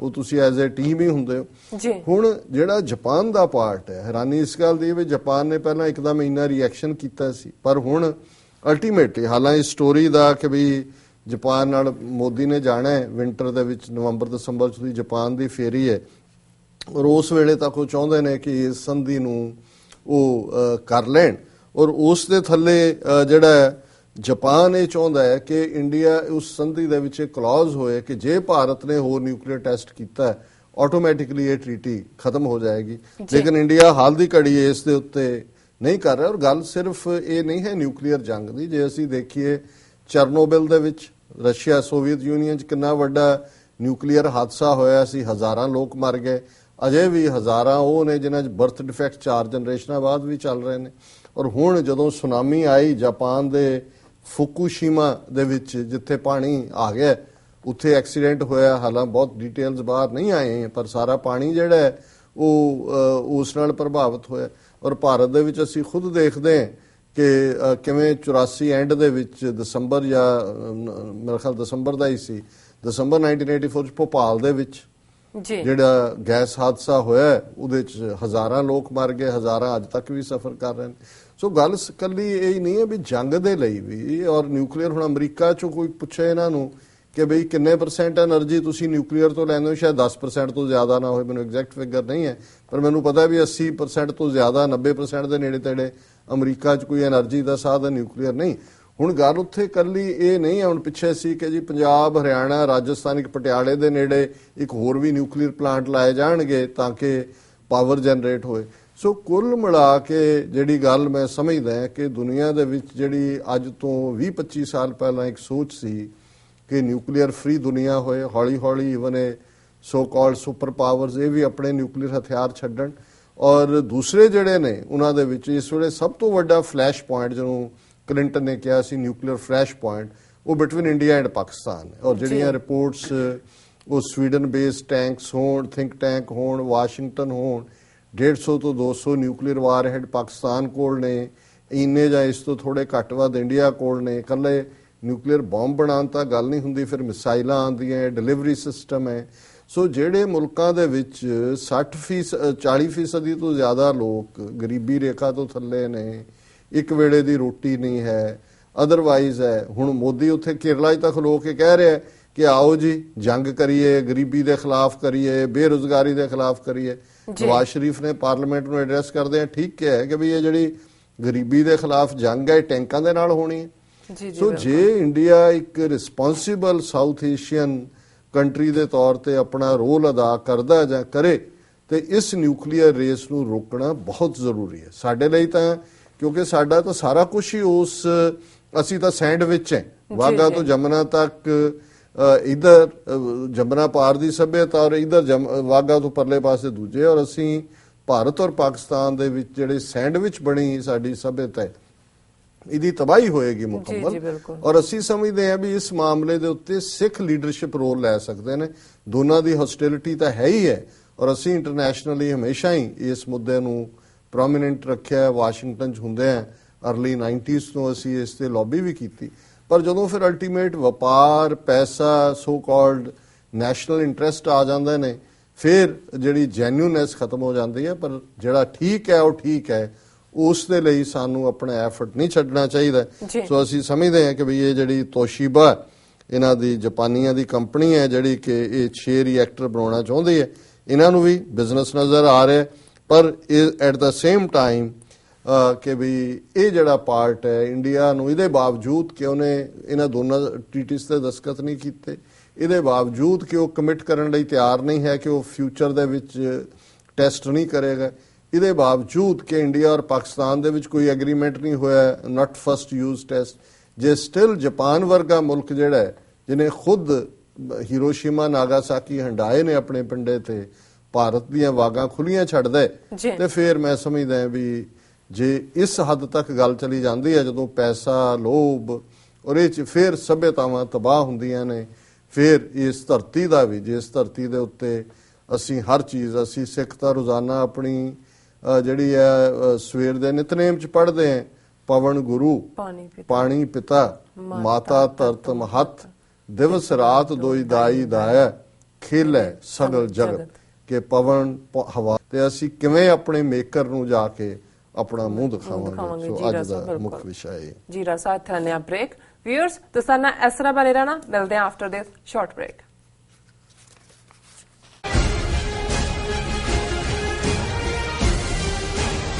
ਉਹ ਤੁਸੀਂ ਐਜ਼ ਅ ਟੀਮ ਹੀ ਹੁੰਦੇ ਹੋ। ਜੀ। ਹੁਣ ਜਿਹੜਾ ਜਾਪਾਨ ਦਾ ਪਾਰਟ ਹੈ ਹੈਰਾਨੀ ਇਸ ਗੱਲ ਦੀ ਵੀ ਜਾਪਾਨ ਨੇ ਪਹਿਲਾਂ ਇੱਕ ਦਾ ਮਹੀਨਾ ਰਿਐਕਸ਼ਨ ਕੀਤਾ ਸੀ। ਪਰ ਹੁਣ ਅਲਟੀਮੇਟਲੀ ਹਾਲਾਂਕਿ ਸਟੋਰੀ ਦਾ ਕਿ ਵੀ ਜਾਪਾਨ ਨਾਲ ਮੋਦੀ ਨੇ ਜਾਣਾ ਹੈ ਵਿੰਟਰ ਦੇ ਵਿੱਚ ਨਵੰਬਰ ਦਸੰਬਰ ਚ ਦੀ ਜਾਪਾਨ ਦੀ ਫੇਰੀ ਹੈ। ਔਰ ਉਸ ਵੇਲੇ ਤੱਕ ਉਹ ਚਾਹੁੰਦੇ ਨੇ ਕਿ ਇਸ ਸੰਧੀ ਨੂੰ ਉਹ ਕਰ ਲੈਣ। ਔਰ ਉਸ ਦੇ ਥੱਲੇ ਜਿਹੜਾ ਜਾਪਾਨ ਇਹ ਚਾਹੁੰਦਾ ਹੈ ਕਿ ਇੰਡੀਆ ਉਸ ਸੰਧੀ ਦੇ ਵਿੱਚ ਕਲੌਜ਼ ਹੋਏ ਕਿ ਜੇ ਭਾਰਤ ਨੇ ਹੋਰ ਨਿਊਕਲੀਅਰ ਟੈਸਟ ਕੀਤਾ ਆਟੋਮੈਟਿਕਲੀ ਇਹ ਟ੍ਰੀਟੀ ਖਤਮ ਹੋ ਜਾਏਗੀ। ਲੇਕਿਨ ਇੰਡੀਆ ਹਾਲ ਦੀ ਘੜੀ ਇਸ ਦੇ ਉੱਤੇ ਨਹੀਂ ਕਰ ਰਿਹਾ ਔਰ ਗੱਲ ਸਿਰਫ ਇਹ ਨਹੀਂ ਹੈ ਨਿਊਕਲੀਅਰ ਜੰਗ ਦੀ। ਜੇ ਅਸੀਂ ਦੇਖੀਏ ਚਰਨੋਬਿਲ ਦੇ ਵਿੱਚ ਰਸ਼ੀਆ ਸੋਵੀਅਤ ਯੂਨੀਅਨ 'ਚ ਕਿੰਨਾ ਵੱਡਾ ਨਿਊਕਲੀਅਰ ਹਾਦਸਾ ਹੋਇਆ ਸੀ ਹਜ਼ਾਰਾਂ ਲੋਕ ਮਰ ਗਏ। ਅਜੇ ਵੀ ਹਜ਼ਾਰਾਂ ਉਹ ਨੇ ਜਿਨ੍ਹਾਂ 'ਚ ਬਰਥ ਡਿਫੈਕਟ ਚਾਰ ਜਨਰੇਸ਼ਨਾਂ ਬਾਅਦ ਵੀ ਚੱਲ ਰਹੇ ਨੇ। ਔਰ ਹੁਣ ਜਦੋਂ ਸੁਨਾਮੀ ਆਈ ਜਾਪਾਨ ਦੇ ਫੁਕੂਸ਼ੀਮਾ ਦੇ ਵਿੱਚ ਜਿੱਥੇ ਪਾਣੀ ਆ ਗਿਆ ਉੱਥੇ ਐਕਸੀਡੈਂਟ ਹੋਇਆ। ਹਾਲਾਂ ਬਹੁਤ ਡਿਟੇਲਸ ਬਾਹਰ ਨਹੀਂ ਆਏ ਪਰ ਸਾਰਾ ਪਾਣੀ ਜਿਹੜਾ ਹੈ ਉਹ ਉਸ ਨਾਲ ਪ੍ਰਭਾਵਿਤ ਹੋਇਆ ਔਰ ਭਾਰਤ ਦੇ ਵਿੱਚ ਅਸੀਂ ਖੁਦ ਦੇਖਦੇ ਹਾਂ ਕਿ ਕਿਵੇਂ 84 ਐਂਡ ਦੇ ਵਿੱਚ ਦਸੰਬਰ ਜਾਂ ਮੇਰੇ ਖਿਆਲ ਦਸੰਬਰ ਦਾ ਹੀ ਸੀ। ਦਸੰਬਰ 1984 ਚ ਭੋਪਾਲ ਦੇ ਵਿੱਚ ਜੀ। ਜਿਹੜਾ ਗੈਸ ਹਾਦਸਾ ਹੋਇਆ ਉਹਦੇ ਚ ਹਜ਼ਾਰਾਂ ਲੋਕ ਮਰ ਗਏ ਹਜ਼ਾਰਾਂ ਅੱਜ ਤੱਕ ਵੀ ਸਫਰ ਕਰ ਰਹੇ ਨੇ। ਸੋ ਗੱਲ ਕੱਲੀ ਇਹ ਨਹੀਂ ਹੈ ਵੀ ਜੰਗ ਦੇ ਲਈ ਵੀ ਔਰ ਨਿਊਕਲੀਅਰ ਹੁਣ ਅਮਰੀਕਾ ਚੋਂ ਕੋਈ ਪੁੱਛੇ ਇਹਨਾਂ ਨੂੰ ਕਿ ਬਈ ਕਿੰਨੇ ਪਰਸੈਂਟ એનર્ਜੀ ਤੁਸੀਂ ਨਿਊਕਲੀਅਰ ਤੋਂ ਲੈਂਦੇ ਹੋ? ਸ਼ਾਇਦ 10% ਤੋਂ ਜ਼ਿਆਦਾ ਨਾ ਹੋਵੇ ਮੈਨੂੰ ਐਗਜ਼ੈਕਟ ਫਿਗਰ ਨਹੀਂ ਹੈ, ਪਰ ਮੈਨੂੰ ਪਤਾ ਵੀ 80% ਤੋਂ ਜ਼ਿਆਦਾ 90% ਦੇ ਨੇੜੇ ਤੇੜੇ ਅਮਰੀਕਾ 'ਚ ਕੋਈ એનર્ਜੀ ਦਾ ਸਾਧਨ ਨਿਊਕਲੀਅਰ ਨਹੀਂ। ਹੁਣ ਗੱਲ ਉੱਥੇ ਕੱਲੀ ਇਹ ਨਹੀਂ ਹੈ, ਹੁਣ ਪਿੱਛੇ ਸੀ ਕਿ ਜੀ ਪੰਜਾਬ, ਹਰਿਆਣਾ, ਰਾਜਸਥਾਨ, ਇੱਕ ਪਟਿਆਲੇ ਦੇ ਨੇੜੇ ਇੱਕ ਹੋਰ ਵੀ ਨਿਊਕਲੀਅਰ ਪਲਾਂਟ ਲਾਏ ਜਾਣਗੇ ਤਾਂ ਕਿ ਪਾਵਰ ਜਨਰੇਟ ਹੋਏ। ਸੋ ਕੁੱਲ ਮਿਲਾ ਕੇ ਜਿਹੜੀ ਗੱਲ ਮੈਂ ਸਮਝਦਾ ਕਿ ਦੁਨੀਆ ਦੇ ਵਿੱਚ ਜਿਹੜੀ ਅੱਜ ਤੋਂ 20-25 ਸਾਲ ਪਹਿਲਾਂ ਇੱਕ ਸੋਚ ਸੀ ਕਿ ਨਿਊਕਲੀਅਰ ਫ੍ਰੀ ਦੁਨੀਆ ਹੋਏ ਹੌਲੀ ਹੌਲੀ ਇਵਨ ਇਹ ਸੋ ਕਾਲਡ ਸੁਪਰ ਪਾਵਰਸ ਇਹ ਵੀ ਆਪਣੇ ਨਿਊਕਲੀਅਰ ਹਥਿਆਰ ਛੱਡਣ। ਔਰ ਦੂਸਰੇ ਜਿਹੜੇ ਨੇ ਉਹਨਾਂ ਦੇ ਵਿੱਚ ਇਸ ਵੇਲੇ ਸਭ ਤੋਂ ਵੱਡਾ ਫਲੈਸ਼ ਪੁਆਇੰਟ ਜਿਹਨੂੰ ਕਲਿੰਟਨ ਨੇ ਕਿਹਾ ਸੀ ਨਿਊਕਲੀਅਰ ਫਲੈਸ਼ ਪੁਆਇੰਟ ਉਹ ਬਿਟਵੀਨ ਇੰਡੀਆ ਐਂਡ ਪਾਕਿਸਤਾਨ ਔਰ ਜਿਹੜੀਆਂ ਰਿਪੋਰਟਸ ਉਹ ਸਵੀਡਨ ਬੇਸਡ ਟੈਂਕਸ ਹੋਣ ਥਿੰਕ ਟੈਂਕ ਹੋਣ ਵਾਸ਼ਿੰਗਟਨ ਹੋਣ 150 ਤੋਂ 200 ਨਿਊਕਲੀਅਰ ਵਾਰਹੈਡ ਪਾਕਿਸਤਾਨ ਕੋਲ ਨੇ। ਇੰਨੇ ਜਾਂ ਇਸ ਤੋਂ ਥੋੜੇ ਘੱਟ ਵੱਧ ਇੰਡੀਆ ਕੋਲ ਨੇ। ਇਕੱਲੇ ਨਿਊਕਲੀਅਰ ਬੰਬ ਬਣਾਉਣ ਤਾਂ ਗੱਲ ਨਹੀਂ ਹੁੰਦੀ, ਫਿਰ ਮਿਸਾਈਲਾਂ ਆਉਂਦੀਆਂ ਡਿਲੀਵਰੀ ਸਿਸਟਮ ਹੈ। ਸੋ ਜਿਹੜੇ ਮੁਲਕਾਂ ਦੇ ਵਿੱਚ 60 ਫੀਸ 40 ਫੀਸਦੀ ਤੋਂ ਜ਼ਿਆਦਾ ਲੋਕ ਗਰੀਬੀ ਰੇਖਾ ਤੋਂ ਥੱਲੇ ਨੇ, ਇੱਕ ਵੇਲੇ ਦੀ ਰੋਟੀ ਨਹੀਂ ਹੈ। ਅਦਰਵਾਈਜ਼ ਹੈ। ਹੁਣ ਮੋਦੀ ਉੱਥੇ ਕੇਰਲਾ 'ਚ ਤਾਂ ਖਲੋ ਕੇ ਕਹਿ ਰਿਹਾ ਕਿ ਆਓ ਜੀ, ਜੰਗ ਕਰੀਏ, ਗਰੀਬੀ ਦੇ ਖਿਲਾਫ ਕਰੀਏ, ਬੇਰੁਜ਼ਗਾਰੀ ਦੇ ਖਿਲਾਫ ਕਰੀਏ। ਨਵਾਜ਼ ਸ਼ਰੀਫ ਨੇ ਪਾਰਲੀਮੈਂਟ ਨੂੰ ਐਡਰੈਸ ਕਰਦੇ ਆ ਠੀਕ ਕਿਹਾ ਹੈ ਕਿ ਵੀ ਇਹ ਜਿਹੜੀ ਗਰੀਬੀ ਦੇ ਖਿਲਾਫ ਜੰਗ ਹੈ ਟੈਂਕਾਂ ਦੇ ਨਾਲ ਹੋਣੀ ਹੈ। ਜੀ ਜੀ ਸੋ ਜੇ ਇੰਡੀਆ ਇੱਕ ਰਿਸਪੌਂਸਿਬਲ ਸਾਊਥ ਏਸ਼ੀਅਨ ਕੰਟਰੀ ਦੇ ਤੌਰ ਤੇ ਆਪਣਾ ਰੋਲ ਅਦਾ ਕਰਦਾ ਜਾਂ ਕਰੇ ਤੇ ਇਸ ਨਿਊਕਲੀਅਰ ਰੇਸ ਨੂੰ ਰੋਕਣਾ ਬਹੁਤ ਜ਼ਰੂਰੀ ਹੈ। ਸਾਡੇ ਲਈ ਤਾਂ ਕਿਉਂਕਿ ਸਾਡਾ ਤਾਂ ਸਾਰਾ ਕੁਝ ਹੀ ਉਸ ਅਸੀਂ ਤਾਂ ਸੈਂਡਵਿਚ ਹੈ। ਵਾਗਾ। ਤੋਂ ਜਮਨਾ ਤੱਕ ਇਧਰ ਜਮਨਾ ਪਾਰ ਦੀ ਸਭਿਅਤਾ ਔਰ ਇਧਰ ਵਾਗਾ ਤੋਂ ਪਰਲੇ ਪਾਸੇ ਦੂਜੇ ਔਰ ਅਸੀਂ ਭਾਰਤ ਔਰ ਪਾਕਿਸਤਾਨ ਦੇ ਵਿੱਚ ਜਿਹੜੇ ਸੈਂਡਵਿਚ ਬਣੀ ਸਾਡੀ ਸਭਿਅਤਾ ਹੈ ਇਹਦੀ ਤਬਾਹੀ ਹੋਏਗੀ ਮੁਕੰਮਲ। ਔਰ ਅਸੀਂ ਸਮਝਦੇ ਹਾਂ ਵੀ ਇਸ ਮਾਮਲੇ ਦੇ ਉੱਤੇ ਸਿੱਖ ਲੀਡਰਸ਼ਿਪ ਰੋਲ ਲੈ ਸਕਦੇ ਨੇ। ਦੋਨਾਂ ਦੀ ਹੌਸਟੈਲਿਟੀ ਤਾਂ ਹੈ ਹੀ ਹੈ ਔਰ ਅਸੀਂ ਇੰਟਰਨੈਸ਼ਨਲੀ ਹਮੇਸ਼ਾ ਹੀ ਇਸ ਮੁੱਦੇ ਨੂੰ ਪ੍ਰੋਮਿਨੈਂਟ ਰੱਖਿਆ ਹੈ। ਵਾਸ਼ਿੰਗਟਨ 'ਚ ਹੁੰਦੇ ਆ। ਅਰਲੀ 90s ਤੋਂ ਅਸੀਂ ਇਸ ਤੇ ਲੌਬੀ ਵੀ ਕੀਤੀ। ਪਰ ਜਦੋਂ ਫਿਰ ਅਲਟੀਮੇਟ ਵਪਾਰ ਪੈਸਾ ਸੋ ਕਾਲਡ ਨੈਸ਼ਨਲ ਇੰਟਰਸਟ ਆ ਜਾਂਦੇ ਨੇ ਫਿਰ ਜਿਹੜੀ ਜੈਨੂਇਨੈਸ ਖਤਮ ਹੋ ਜਾਂਦੀ ਹੈ ਪਰ ਜਿਹੜਾ ਠੀਕ ਹੈ ਉਹ ਠੀਕ ਹੈ। ਉਸ ਦੇ ਲਈ ਸਾਨੂੰ ਆਪਣਾ ਐਫਰਟ ਨਹੀਂ ਛੱਡਣਾ ਚਾਹੀਦਾ। ਸੋ ਅਸੀਂ ਸਮਝਦੇ ਹਾਂ ਕਿ ਵੀ ਇਹ ਜਿਹੜੀ ਤੋਸ਼ੀਬਾ ਇਹਨਾਂ ਦੀ ਜਾਪਾਨੀਆਂ ਦੀ ਕੰਪਨੀ ਹੈ ਜਿਹੜੀ ਕਿ ਇਹ 6 ਰਿਐਕਟਰ ਬਣਾਉਣਾ ਚਾਹੁੰਦੀ ਹੈ ਇਹਨਾਂ ਨੂੰ ਵੀ ਬਿਜ਼ਨਸ ਨਜ਼ਰ ਆ ਰਿਹਾ ਪਰ ਇਹ ਐਟ ਦਾ ਸੇਮ ਟਾਈਮ ਕਿ ਵੀ ਇਹ ਜਿਹੜਾ ਪਾਰਟ ਹੈ ਇੰਡੀਆ ਨੂੰ ਇਹਦੇ ਬਾਵਜੂਦ ਕਿ ਉਹਨੇ ਇਹਨਾਂ ਦੋਨਾਂ ਟ੍ਰੀਟੀਜ਼ ਤੇ ਦਸਖਤ ਨਹੀਂ ਕੀਤੇ ਇਹਦੇ ਬਾਵਜੂਦ ਕਿ ਉਹ ਕਮਿਟ ਕਰਨ ਲਈ ਤਿਆਰ ਨਹੀਂ ਹੈ ਕਿ ਉਹ ਫਿਊਚਰ ਦੇ ਵਿੱਚ ਟੈਸਟ ਨਹੀਂ ਕਰੇਗਾ ਇਹਦੇ ਬਾਵਜੂਦ ਕਿ ਇੰਡੀਆ ਔਰ ਪਾਕਿਸਤਾਨ ਦੇ ਵਿੱਚ ਕੋਈ ਐਗਰੀਮੈਂਟ ਨਹੀਂ ਹੋਇਆ ਨਾਟ ਫਸਟ ਯੂਜ਼ ਟੈਸਟ ਜੇ ਸਟਿਲ ਜਾਪਾਨ ਵਰਗਾ ਮੁਲਕ ਜਿਹੜਾ ਹੈ ਜਿਹਨੇ ਖੁਦ ਹੀਰੋਸ਼ੀਮਾ ਨਾਗਾਸਾਕੀ ਹੰਡਾਏ ਨੇ ਆਪਣੇ ਪਿੰਡੇ ਤੇ ਭਾਰਤ ਦੀਆਂ ਵਾਗਾਂ ਖੁੱਲੀਆਂ ਛੱਡਦਾ। ਤੇ ਫਿਰ ਮੈਂ ਸਮਝਦਾ ਵੀ ਜੇ ਇਸ ਹੱਦ ਤੱਕ ਗੱਲ ਚਲੀ ਜਾਂਦੀ ਹੈ ਜਦੋਂ ਪੈਸਾ ਲੋਭ ਔਰ ਇਹ ਚ ਫਿਰ ਸਭਿਅਤਾਵਾਂ ਤਬਾਹ ਹੁੰਦੀਆਂ ਨੇ ਫਿਰ ਇਸ ਧਰਤੀ ਦਾ ਵੀ ਜਿਸ ਧਰਤੀ ਦੇ ਉੱਤੇ ਅਸੀਂ ਹਰ ਚੀਜ਼ ਅਸੀਂ ਸਿੱਖ ਤਾਂ ਰੋਜ਼ਾਨਾ ਆਪਣੀ ਜਿਹੜੀ ਹੈ ਸਵੇਰ ਦੇ ਨਿਤਨੇਮ ਚ ਪੜ੍ਹਦੇ ਹਾਂ ਪਵਨ ਗੁਰੂ ਪਾਣੀ ਪਿਤਾ ਮਾਤਾ ਧਰਤ ਮਹਤ ਦਿਵਸ ਰਾਤ ਦੋਈ ਦਾਈ ਦਾਇਆ ਖੇਲੇ ਸਗਲ ਜਗਤ ਕਿ ਪਵਨ ਹਵਾ ਤੇ ਅਸੀਂ ਕਿਵੇਂ ਆਪਣੇ ਮੇਕਰ ਨੂੰ ਜਾ ਕੇ ਆਪਣਾ ਮੂੰਹ ਦਿਖਾਵਾਂਗੇ। ਸੋ ਅੱਜ ਦਾ। ਮੁੱਖ ਵਿਸ਼ਾ ਇਹ। ਜੀ ਰਸਾ ਥਾਨਿਆ ਬ੍ਰੇਕ ਵਿਊਅਰਸ ਦਸਾਨਾ ਐਸਰਾ ਬਣੇ ਰਹਿਣਾ। ਮਿਲਦੇ ਆ ਆਫਟਰ ਦਿਸ ਸ਼ਾਰਟ ਬ੍ਰੇਕ